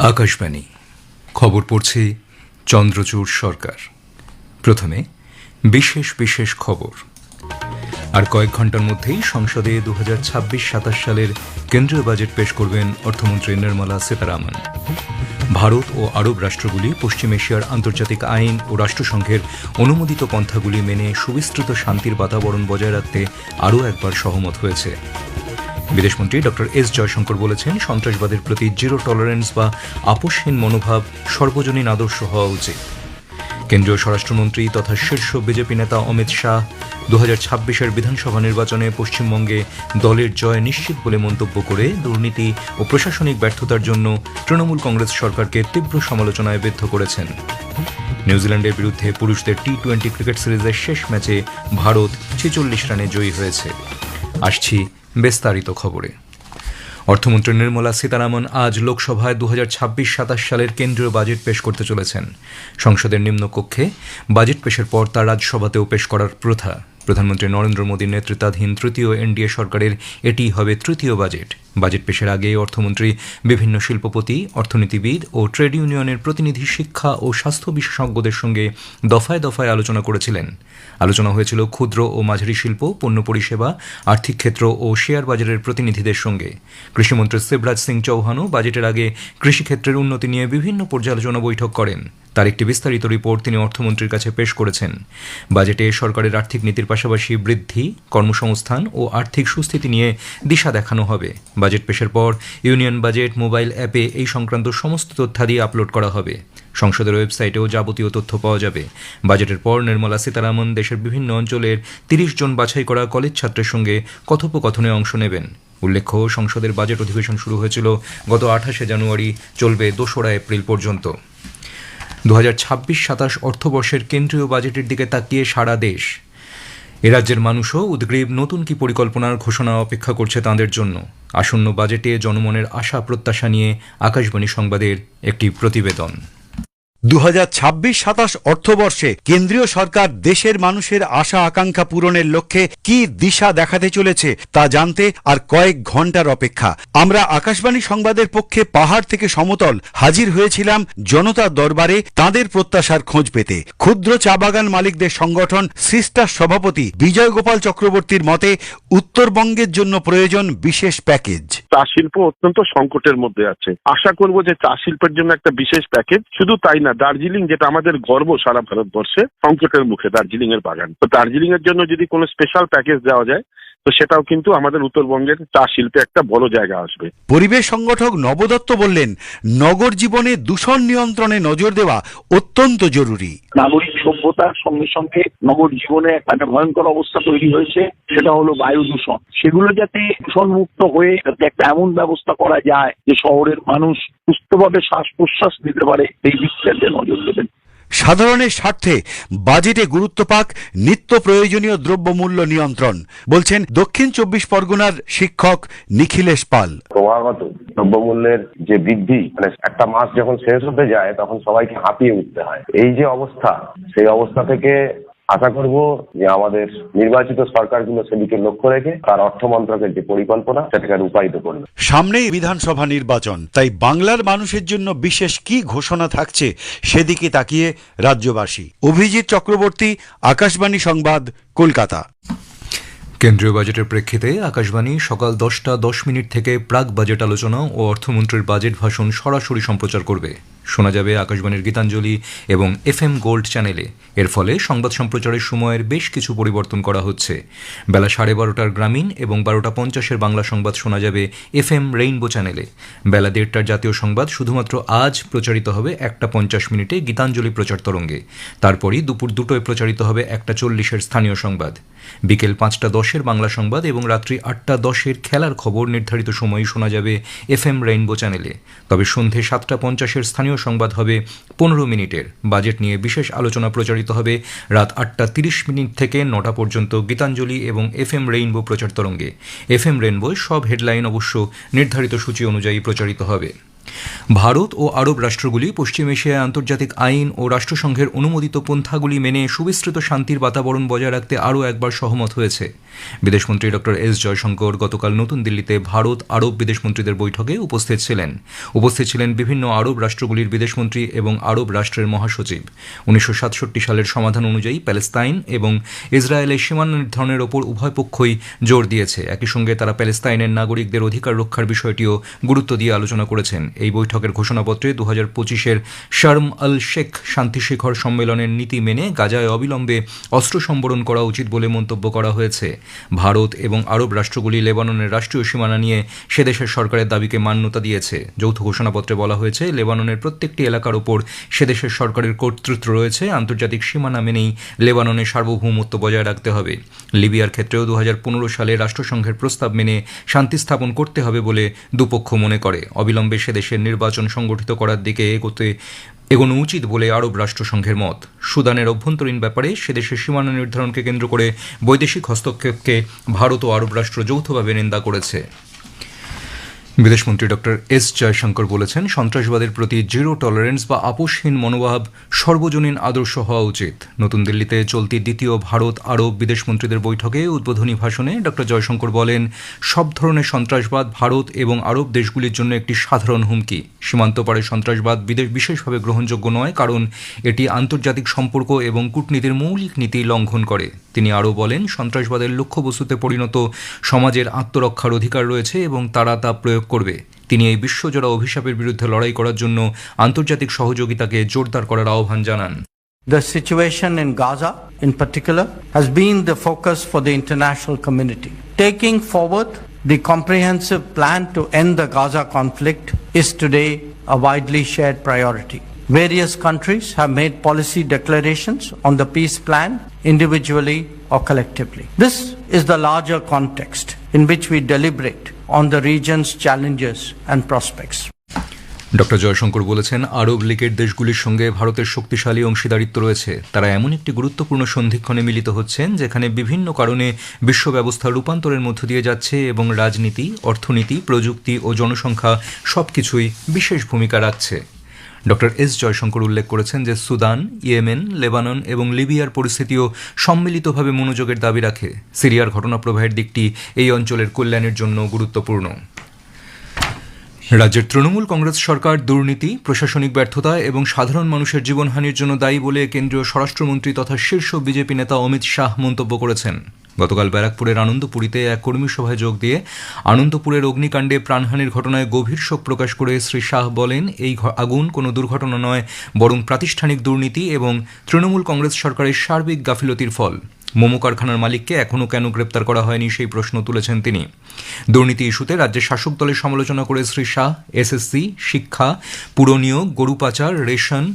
আকাশবাণী। খবর পড়ছে চন্দ্রচূড় সরকার। প্রথমে বিশেষ বিশেষ খবর। আর কয়েক ঘণ্টার মধ্যেই সংসদে দু হাজার ছাব্বিশ সাতাশ সালের কেন্দ্রীয় বাজেট পেশ করবেন অর্থমন্ত্রী নির্মলা সীতারামন। ভারত ও আরব রাষ্ট্রগুলি পশ্চিম এশিয়ার আন্তর্জাতিক আইন ও রাষ্ট্রসংঘের অনুমোদিত পন্থাগুলি মেনে সুবিস্তৃত শান্তির বাতাবরণ বজায় রাখতে আরও একবার সহমত হয়েছে। বিদেশমন্ত্রী ডক্টর এস জয়শঙ্কর বলেছেন, সন্ত্রাসবাদের প্রতি জিরো টলারেন্স বা আপোষহীন মনোভাব সর্বজনীন আদর্শ হওয়া উচিত। কেন্দ্রীয় স্বরাষ্ট্রমন্ত্রী তথা শীর্ষ বিজেপি নেতা অমিত শাহ দু হাজার ছাব্বিশের বিধানসভা নির্বাচনে পশ্চিমবঙ্গে দলের জয় নিশ্চিত বলে মন্তব্য করে দুর্নীতি ও প্রশাসনিক ব্যর্থতার জন্য তৃণমূল কংগ্রেস সরকারকে তীব্র সমালোচনায় বাধ্য করেছেন। নিউজিল্যান্ডের বিরুদ্ধে পুরুষদের টি টোয়েন্টি ক্রিকেট সিরিজের শেষ ম্যাচে ভারত ছেচল্লিশ রানে জয়ী হয়েছে। আসছি বিস্তারিত খবরে। অর্থমন্ত্রী নির্মলা সীতারামন আজ লোকসভায় দু হাজার সালের কেন্দ্রীয় বাজেট পেশ করতে চলেছেন। সংসদের নিম্নকক্ষে বাজেট পেশের পর তা রাজ্যসভাতেও পেশ করার প্রথা। প্রধানমন্ত্রী নরেন্দ্র মোদীর নেতৃত্বাধীন তৃতীয় এনডিএ সরকারের এটি হবে তৃতীয় বাজেট। বাজেট পেশের আগে অর্থমন্ত্রী, বিভিন্ন শিল্পপতি, অর্থনীতিবিদ ও ট্রেড ইউনিয়নের প্রতিনিধি শিক্ষা ও স্বাস্থ্য বিশেষজ্ঞদের সঙ্গে দফায় দফায় আলোচনা করেছিলেন। আলোচনা হয়েছিল ক্ষুদ্র ও মাঝারি শিল্প, পণ্য পরিষেবা, আর্থিক ক্ষেত্র ও শেয়ার বাজারের প্রতিনিধিদের সঙ্গে। কৃষিমন্ত্রী শিবরাজ সিং চৌহানও বাজেটের আগে কৃষিক্ষেত্রের উন্নতি নিয়ে বিভিন্ন পর্যালোচনা বৈঠক করেন। তার একটি বিস্তারিত রিপোর্ট তিনি অর্থমন্ত্রীর কাছে পেশ করেছেন। বাজেটে সরকারের আর্থিক নীতির পাশাপাশি বৃদ্ধি, কর্মসংস্থান ও আর্থিক সুস্থিতি নিয়ে দিশা দেখানো হবে। বাজেট পেশের পর ইউনিয়ন বাজেট মোবাইল অ্যাপে এই সংক্রান্ত সমস্ত তথ্যাদি আপলোড করা হবে। সংসদের ওয়েবসাইটেও যাবতীয় তথ্য পাওয়া যাবে। বাজেটের পর নির্মলা সীতারামন দেশের বিভিন্ন অঞ্চলের তিরিশ জন বাছাই করা কলেজ ছাত্রের সঙ্গে কথোপকথনে অংশ নেবেন। উল্লেখ্য, সংসদের বাজেট অধিবেশন শুরু হয়েছিল গত আঠাশে জানুয়ারি, চলবে দোসরা এপ্রিল পর্যন্ত। দু হাজার ছাব্বিশ সাতাশ অর্থবর্ষের কেন্দ্রীয় বাজেটের দিকে তাকিয়ে সারা দেশ। এ রাজ্যের মানুষও উদ্গ্রীব নতুন কি পরিকল্পনার ঘোষণা অপেক্ষা করছে তাঁদের জন্য। আসন্ন বাজেটে জনমনের আশা প্রত্যাশা নিয়ে আকাশবাণী সংবাদের একটি প্রতিবেদন। দু হাজার ছাব্বিশ সাতাশ অর্থবর্ষে কেন্দ্রীয় সরকার দেশের মানুষের আশা আকাঙ্ক্ষা পূরণের লক্ষ্যে কি দিশা দেখাতে চলেছে তা জানতে আর কয়েক ঘণ্টার অপেক্ষা। আমরা আকাশবাণী সংবাদের পক্ষে পাহাড় থেকে সমতল হাজির হয়েছিলাম জনতার দরবারে তাদের প্রত্যাশার খোঁজ পেতে। ক্ষুদ্র চা বাগান মালিকদের সংগঠন সিস্টার সভাপতি বিজয় গোপাল চক্রবর্তীর মতে উত্তরবঙ্গের জন্য প্রয়োজন বিশেষ প্যাকেজ। চা শিল্প অত্যন্ত সংকটের মধ্যে আছে। আশা করব যে চা শিল্পের জন্য একটা বিশেষ প্যাকেজ। শুধু তাই না দার্জিলিং যেটা আমাদের গর্ব সারা ভারতবর্ষে, সংকটের মুখে দার্জিলিং এর বাগান। তো দার্জিলিং এর জন্য যদি কোনো স্পেশাল প্যাকেজ দেওয়া যায় তো সেটাও কিন্তু আমাদের উত্তরবঙ্গের চা শিল্পে একটা বড় জায়গা আসবে। পরিবেশ সংগঠক নবদত্ত বললেন নগর জীবনে দূষণ নিয়ন্ত্রণে নজর দেওয়া অত্যন্ত জরুরি। নাগরিক সভ্যতার সঙ্গে সঙ্গে নগর জীবনে একটা ভয়ঙ্কর অবস্থা তৈরি হয়েছে সেটা হলো বায়ু দূষণ। সেগুলো যাতে দূষণ মুক্ত হয়ে যাতে একটা এমন ব্যবস্থা করা যায় যে শহরের মানুষ সুস্থভাবে শ্বাস প্রশ্বাস নিতে পারে এই দিকটাতে নজর দেবেন। সাধারণের স্বার্থে বাজেটে গুরুত্ব পাক নিত্য প্রয়োজনীয় দ্রব্যমূল্য নিয়ন্ত্রণ, বলছেন দক্ষিণ চব্বিশ পরগনার শিক্ষক নিখিলেশ পাল। ক্রমাগত দ্রব্যমূল্যের যে বৃদ্ধি মানে একটা মাস যখন শেষ হতে যায়, তখন সবাইকে হাঁপিয়ে উঠতে হয়। এই যে অবস্থা, সেই অবস্থা থেকে আশা করব যে আমাদের নির্বাচিত সরকারগুলো সেদিকে লক্ষ্য রেখে তার অর্থ মন্ত্রকের যে পরিকল্পনা সেটাকে রূপায়িত করবে। সামনেই বিধানসভা নির্বাচন তাই বাংলার মানুষের জন্য বিশেষ কি ঘোষণা থাকছে সেদিকে তাকিয়ে রাজ্যবাসী। অভিজিৎ চক্রবর্তী আকাশবাণী সংবাদ কলকাতা। কেন্দ্রীয় বাজেটের প্রেক্ষিতে আকাশবাণী সকাল দশটা দশ মিনিট থেকে প্রাক বাজেট আলোচনা ও অর্থমন্ত্রীর বাজেট ভাষণ সরাসরি সম্প্রচার করবে। শোনা যাবে আকাশবাণীর গীতাঞ্জলি এবং এফ এম গোল্ড চ্যানেলে। এর ফলে সংবাদ সম্প্রচারের সময়ের বেশ কিছু পরিবর্তন করা হচ্ছে। বেলা সাড়ে বারোটার গ্রামীণ এবং বারোটা পঞ্চাশের বাংলা সংবাদ শোনা যাবে এফ এম রেইনবো চ্যানেলে। বেলা দেড়টার জাতীয় সংবাদ শুধুমাত্র আজ প্রচারিত হবে একটা পঞ্চাশ মিনিটে গীতাঞ্জলি প্রচার তরঙ্গে। তারপরই দুপুর দুটোয় প্রচারিত হবে একটা চল্লিশের স্থানীয় সংবাদ। বিকেল পাঁচটা দশের বাংলা সংবাদ এবং রাত্রি আটটা দশের খেলার খবর নির্ধারিত সময়ে শোনা যাবে এফ এম রেইনবো চ্যানেলে। তবে সন্ধে সাতটা পঞ্চাশের স্থানীয় সংবাদ হবে পনেরো মিনিটের। বাজেট নিয়ে বিশেষ আলোচনা প্রচারিত হবে রাত আটটা তিরিশ মিনিট থেকে নটা পর্যন্ত গীতাঞ্জলি এবং এফ এম রেইনবো প্রচার তরঙ্গে। এফ এম রেইনবো সব হেডলাইন অবশ্য নির্ধারিত সূচি অনুযায়ী প্রচারিত হবে। ভারত ও আরব রাষ্ট্রগুলি পশ্চিম এশিয়ায় আন্তর্জাতিক আইন ও রাষ্ট্রসংঘের অনুমোদিত পন্থাগুলি মেনে সুবিস্তৃত শান্তির বাতাবরণ বজায় রাখতে আরও একবার সহমত হয়েছে। বিদেশমন্ত্রী ডক্টর এস. জয়শঙ্কর গতকাল নতুন দিল্লিতে ভারত, আরব বিদেশমন্ত্রীদের বৈঠকে উপস্থিত ছিলেন। উপস্থিত ছিলেন বিভিন্ন আরব রাষ্ট্রগুলির বিদেশমন্ত্রী এবং আরব রাষ্ট্রের মহাসচিব। উনিশশো সাতষট্টি সালের সমাধান অনুযায়ী প্যালেস্তাইন এবং ইসরায়েলের সীমানা নির্ধারণের ওপর উভয় পক্ষই জোর দিয়েছে। একই সঙ্গে তারা প্যালেস্তাইনের নাগরিকদের অধিকার রক্ষার বিষয়টিও গুরুত্ব দিয়ে আলোচনা করেছেন। এই বৈঠকের ঘোষণাপত্রে দু হাজার পঁচিশের শার্ম আল শেখ শান্তি শিখর সম্মেলনের নীতি মেনে গাজায় অবিলম্বে অস্ত্র সম্বরণ করা উচিত বলে মন্তব্য করা হয়েছে। ভারত এবং আরব রাষ্ট্রগুলি লেবাননের রাষ্ট্রীয় সীমানা নিয়ে সে দেশের সরকারের দাবিকে মান্যতা দিয়েছে। যৌথ ঘোষণাপত্রে বলা হয়েছে, লেবাননের প্রত্যেকটি এলাকার ওপর সে দেশের সরকারের কর্তৃত্ব রয়েছে, আন্তর্জাতিক সীমানা মেনেই লেবাননের সার্বভৌমত্ব বজায় রাখতে হবে। লিবিয়ার ক্ষেত্রেও দু হাজার পনেরো সালে রাষ্ট্রসংঘের প্রস্তাব মেনে শান্তি স্থাপন করতে হবে বলে দুপক্ষ মনে করে। অবিলম্বে সে দেশের নির্বাচন সংগঠিত করার দিকে এগোতে এগোনো উচিত বলে আরব রাষ্ট্রসংঘের মত। সুদানের অভ্যন্তরীণ ব্যাপারে সে দেশের সীমানা নির্ধারণকে কেন্দ্র করে বৈদেশিক হস্তক্ষেপকে ভারত ও আরব রাষ্ট্র যৌথভাবে নিন্দা করেছে। বিদেশমন্ত্রী ডক্টর এস জয়শঙ্কর বলেছেন, সন্ত্রাসবাদের প্রতি জিরো টলারেন্স বা আপোষহীন মনোভাব সর্বজনীন আদর্শ হওয়া উচিত। নতুন দিল্লিতে চলতি দ্বিতীয় ভারত আরব বিদেশমন্ত্রীদের বৈঠকে উদ্বোধনী ভাষণে ডক্টর জয়শঙ্কর বলেন, সব ধরনের সন্ত্রাসবাদ ভারত এবং আরব দেশগুলির জন্য একটি সাধারণ হুমকি। সীমান্ত পারে সন্ত্রাসবাদ বিদেশ বিশেষভাবে গ্রহণযোগ্য নয়, কারণ এটি আন্তর্জাতিক সম্পর্ক এবং কূটনীতির মৌলিক নীতি লঙ্ঘন করে। তিনি আরও বলেন, সন্ত্রাসবাদের লক্ষ্যবস্তুতে পরিণত সমাজের আত্মরক্ষার অধিকার রয়েছে এবং তারা তা প্রয়োগ করবে তিনি এই বিশ্বজোড়া অভিশাপের বিরুদ্ধে লড়াই করার জন্য আন্তর্জাতিক সহযোগিতাকে জোরদার করার আহ্বান জানান The situation in Gaza, in particular, has been the focus for the international community. Taking forward the comprehensive plan to end the Gaza conflict is today a widely shared priority. Various countries have made policy declarations on the peace plan, individually or collectively. This is the larger context in which we deliberate on the region's challenges and prospects. Doctor Jaishankar বলেছেন, আরব লীগের দেশগুলির সঙ্গে ভারতের শক্তিশালী অংশীদারিত্ব রয়েছে। তারা এমন একটি গুরুত্বপূর্ণ সন্ধিক্ষণে মিলিত হচ্ছেন, যেখানে বিভিন্ন কারণে বিশ্ব ব্যবস্থা রূপান্তরের মধ্য দিয়ে যাচ্ছে এবং রাজনীতি, অর্থনীতি, প্রযুক্তি ও জনসংখ্যা সবকিছুই বিশেষ ভূমিকা রাখছে। ডক্টর এস জয়শঙ্কর উল্লেখ করেছেন যে সুদান, ইয়েমেন, লেবানন এবং লিবিয়ার পরিস্থিতিও সম্মিলিতভাবে মনোযোগের দাবি রাখে। সিরিয়ার ঘটনাপ্রবাহের দিকটি এই অঞ্চলের কল্যাণের জন্য গুরুত্বপূর্ণ। রাজ্যের তৃণমূল কংগ্রেস সরকার দুর্নীতি, প্রশাসনিক ব্যর্থতা এবং সাধারণ মানুষের জীবনহানির জন্য দায়ী বলে কেন্দ্রীয় স্বরাষ্ট্রমন্ত্রী তথা শীর্ষ বিজেপি নেতা অমিত শাহ মন্তব্য করেছেন। গতকাল ব্যারাকপুরের আনন্দপুরীতে এক কর্মী সভায় যোগ দিয়ে আনন্দপুরের অগ্নিকাণ্ডে প্রাণহানির ঘটনায় গভীর শোক প্রকাশ করে শ্রী শাহ বলেন, এই আগুন কোনো দুর্ঘটনা নয়, বরং প্রাতিষ্ঠানিক দুর্নীতি এবং তৃণমূল কংগ্রেস সরকারের সার্বিক গাফিলতির ফল। মোমো কারখানার মালিককে এখনও কেন গ্রেপ্তার করা হয়নি সেই প্রশ্ন তুলেছেন তিনি দুর্নীতি ইস্যুতে রাজ্যের শাসক দলের সমালোচনা করে শ্রী শাহ এসএসসি শিক্ষা পুরনিয়োগ গরু পাচার রেশন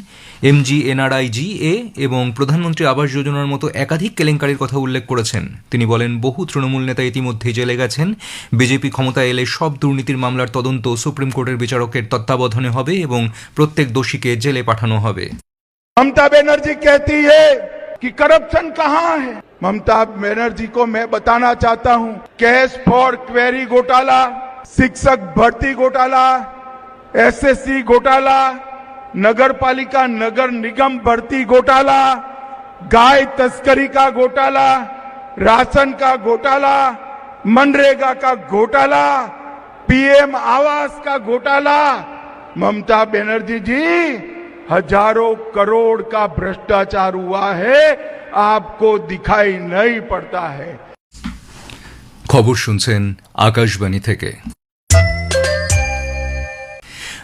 এমজি এনআরআইজি এ এবং প্রধানমন্ত্রী আবাস যোজনার মতো একাধিক কেলেঙ্কারির কথা উল্লেখ করেছেন তিনি বলেন বহু তৃণমূল নেতা ইতিমধ্যেই জেলে গেছেন বিজেপি ক্ষমতায় এলে সব দুর্নীতির মামলার তদন্ত সুপ্রিম কোর্টের বিচারকের তত্ত্বাবধানে হবে এবং প্রত্যেক দোষীকে জেলে পাঠানো হবে ममता बनर्जी कहती है कि करप्शन कहाँ है? ममता बनर्जी को मैं बताना चाहता हूँ। कैश फॉर क्वेरी घोटाला शिक्षक भर्ती घोटाला एसएससी घोटाला नगर पालिका नगर निगम भर्ती घोटाला गाय तस्करी का घोटाला राशन का घोटाला मनरेगा का घोटाला पीएम आवास का घोटाला ममता बनर्जी जी हजारों करोड़ का भ्रष्टाचार हुआ है आपको दिखाई नहीं पड़ता है খবর শুনছেন আকাশবাণী থেকে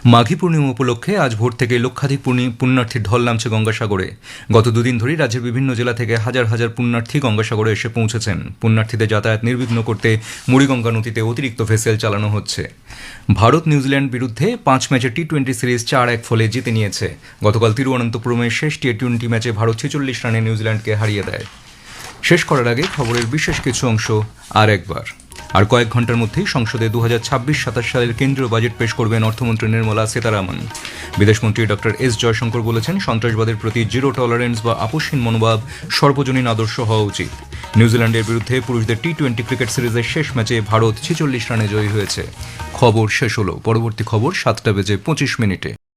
মাঘী পূর্ণিমা উপলক্ষে আজ ভোর থেকে লক্ষাধিক পুণ্যার্থীর ঢল নামছে গঙ্গাসাগরে। গত দুদিন ধরেই রাজ্যের বিভিন্ন জেলা থেকে হাজার হাজার পুণ্যার্থী গঙ্গাসাগরে এসে পৌঁছেছেন। পুণ্যার্থীদের যাতায়াত নির্বিঘ্ন করতে মুড়িগঙ্গা নদীতে অতিরিক্ত ভেসেল চালানো হচ্ছে। ভারত নিউজিল্যান্ড বিরুদ্ধে পাঁচ ম্যাচে টি টোয়েন্টি সিরিজ চার এক ফলে জিতে নিয়েছে। গতকাল তিরুঅনন্তপুরমের শেষ টি টোয়েন্টি ম্যাচে ভারত ছেচল্লিশ রানে নিউজিল্যান্ডকে হারিয়ে দেয়। শেষ করার আগে খবরের বিশেষ কিছু অংশ আর একবার। আর কয়েক ঘণ্টার মধ্যেই সংসদে দু হাজার ছাব্বিশ, সাতাশ সালের কেন্দ্রীয় বাজেট পেশ করবেন অর্থমন্ত্রী নির্মলা সীতারামন। বিদেশমন্ত্রী ডক্টর এস জয়শঙ্কর বলেছেন, সন্ত্রাসবাদের প্রতি জিরো টলারেন্স বা আপোষহীন মনোভাব সর্বজনীন আদর্শ হওয়া উচিত। নিউজিল্যান্ডের বিরুদ্ধে পুরুষদের টি টোয়েন্টি ক্রিকেট সিরিজের শেষ ম্যাচে ভারত ছেচল্লিশ রানে জয়ী হয়েছে। খবর শেষ হলো। পরবর্তী খবর সাতটা বেজে পঁচিশ মিনিটে।